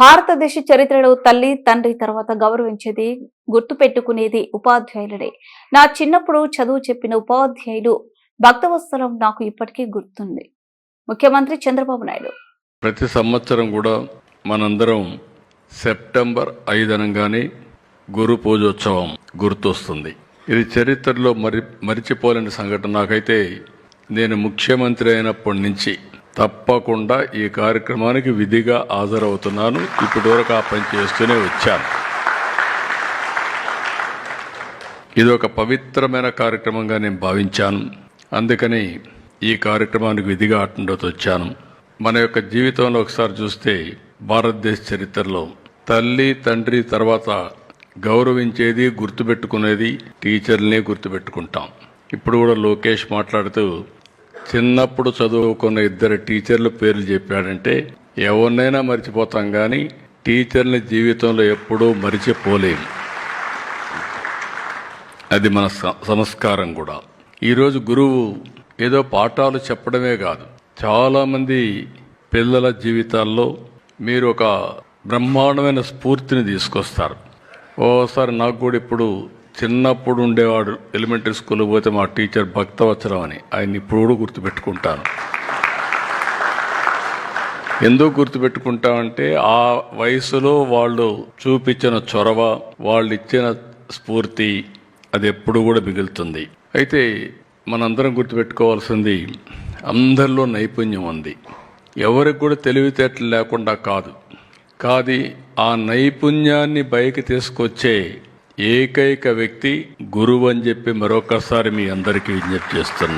భారతదేశ చరిత్రలో తల్లి తండ్రి తర్వాత గౌరవించేది గుర్తు పెట్టుకునేది ఉపాధ్యాయులనే నా చిన్నప్పుడు చదువు చెప్పిన ఉపాధ్యాయులు భక్తవత్సరం నాకు ఇప్పటికీ గుర్తుంది. ముఖ్యమంత్రి చంద్రబాబు నాయుడు. ప్రతి సంవత్సరం కూడా మనందరం సెప్టెంబర్ ఐదు అనగానే గురు పూజోత్సవం గుర్తొస్తుంది. ఇది చరిత్రలో మరి మరిచిపోలేని సంఘటన. నాకైతే నేను ముఖ్యమంత్రి అయినప్పటి నుంచి తప్పకుండా ఈ కార్యక్రమానికి విధిగా హాజరవుతున్నాను. ఇప్పటివరకు ఆ పని చేస్తూనే వచ్చాను. ఇది ఒక పవిత్రమైన కార్యక్రమంగా నేను భావించాను. అందుకని ఈ కార్యక్రమానికి విధిగా అటెండ్ వచ్చాను. మన యొక్క జీవితంలో ఒకసారి చూస్తే భారతదేశ చరిత్రలో తల్లి తండ్రి తర్వాత గౌరవించేది గుర్తుపెట్టుకునేది టీచర్లనే గుర్తుపెట్టుకుంటాం. ఇప్పుడు కూడా లోకేష్ మాట్లాడుతూ చిన్నప్పుడు చదువుకున్న ఇద్దరు టీచర్ల పేర్లు చెప్పాడంటే ఎవరినైనా మర్చిపోతాం కానీ టీచర్ని జీవితంలో ఎప్పుడూ మరిచిపోలేము. అది మన స- సంస్కారం కూడా. ఈరోజు గురువు ఏదో పాఠాలు చెప్పడమే కాదు. చాలామంది పిల్లల జీవితాల్లో మీరు ఒక బ్రహ్మాండమైన స్ఫూర్తిని తీసుకొస్తారు. ఓసారి నాకు కూడా ఇప్పుడు చిన్నప్పుడు ఉండేవాడు ఎలిమెంటరీ స్కూల్ పోతే మా టీచర్ భక్తవత్సరం అని. ఆయన ఇప్పుడు గుర్తుపెట్టుకుంటాను. ఎందుకు గుర్తుపెట్టుకుంటామంటే ఆ వయసులో వాళ్ళు చూపించిన చొరవ వాళ్ళు ఇచ్చిన స్ఫూర్తి అది ఎప్పుడు కూడా మిగులుతుంది. అయితే మనందరం గుర్తుపెట్టుకోవాల్సింది అందరిలో నైపుణ్యం ఉంది. ఎవరికి కూడా తెలివితేటలు లేకుండా కాదు. కాది ఆ నైపుణ్యాన్ని బయకి తీసుకొచ్చే ఏకైక వ్యక్తి గురువు అని చెప్పి మరొకసారి మీ అందరికీ విజ్ఞప్తి చేస్తున్నా.